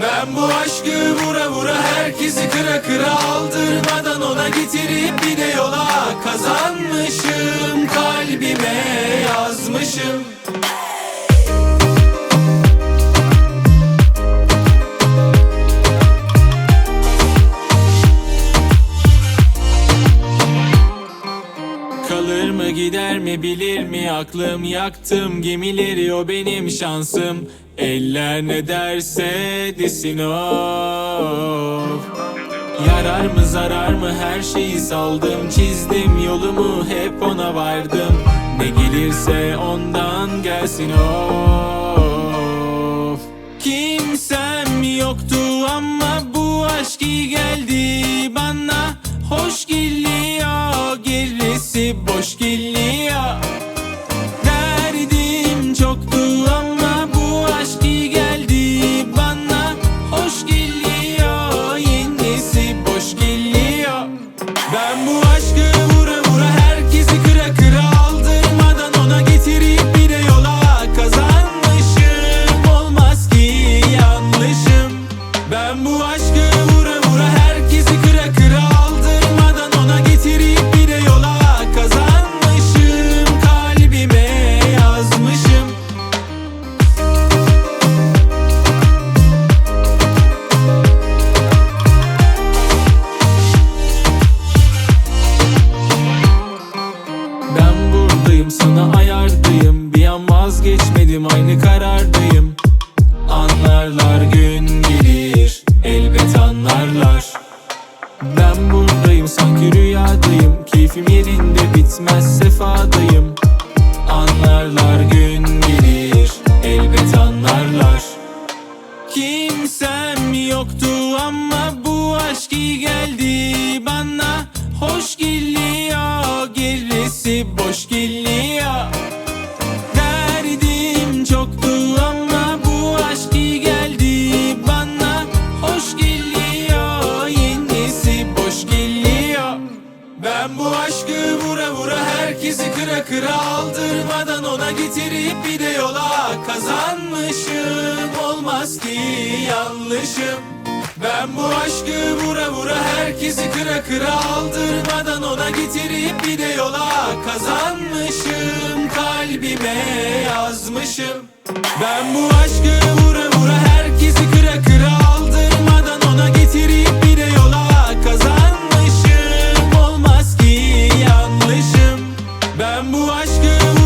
Ben bu aşkı vura vura herkesi kıra kıra aldırmadan ona getirip bir de yola kazanmışım. Kalbime yazmışım Kalır mı gider mi bilir mi? Aklım yaktım gemileri o benim şansım. Eller ne derse desin of Yarar mı zarar mı? Her şeyi saldım Çizdim yolumu hep ona vardım. Ne gelirse ondan gelsin of Kimsem yoktu ama bu aşk iyi geldi bana. Hoş gerisi boş geliyor Ben buradayım sanki rüyadayım. Keyfim yerinde bitmez sefadayım. Anlarlar gün gelir elbet anlarlar. Kimsem yoktu ama bu aşk iyi geldi bana. Hoş geliyor gerisi boş geliyor Ben bu aşkı vura vura herkesi kıra kıra aldırmadan ona getirip bir de yola. Kazanmışım Olmaz ki yanlışım. Ben bu aşkı vura vura herkesi kıra kıra aldırmadan ona getirip bir de yola. Kazanmışım Kalbime yazmışım. Ben bu aşkı Ben bu aşkı